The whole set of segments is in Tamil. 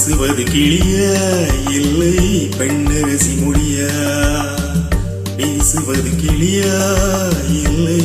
பேசுவது கிளியா இல்லை பெண்ணரசி முடியா? பேசுவது கிளியா இல்லை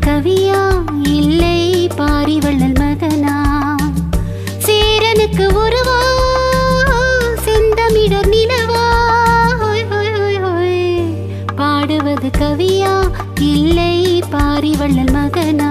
கவியா இல்லை பாரிவள்ளல் மகனா சேரனுக்கு உருவா செந்தமிடர் நிலவா. பாடுவது கவியா இல்லை பாரிவள்ளல் மகனா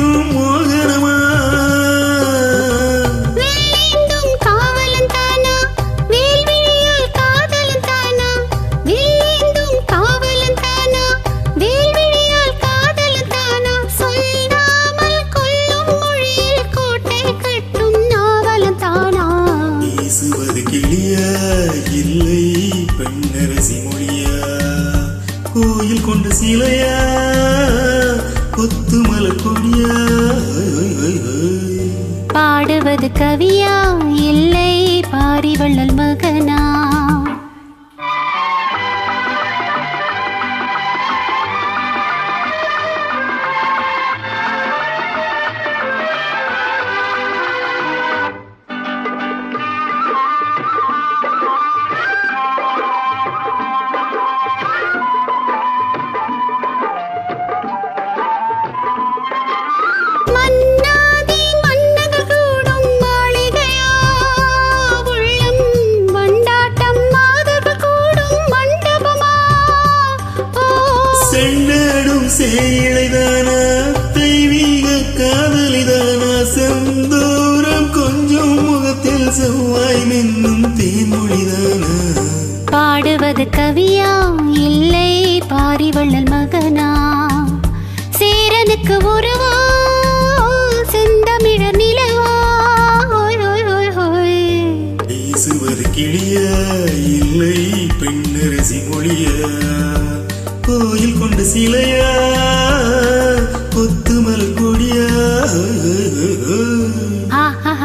கிளியா இல்லை பெண்ணரசி மொழியா. கோயில் கொண்ட சிலையா கொத்துமல கொடியா. பாடுவது கவியா? இல்லை பாரிவள்ளல் மகனா? பாடுவது கவியா இல்லை பாரிவள்ளல் மகனா? சேரனுக்கு உருவா செந்தமிழர் நிலவா? பேசுவது கிளியா இல்லை பெண்ணரசி மொழியா. கோயில் கொண்ட சிலையா கொத்துமல் கொடியா. ஆஹா.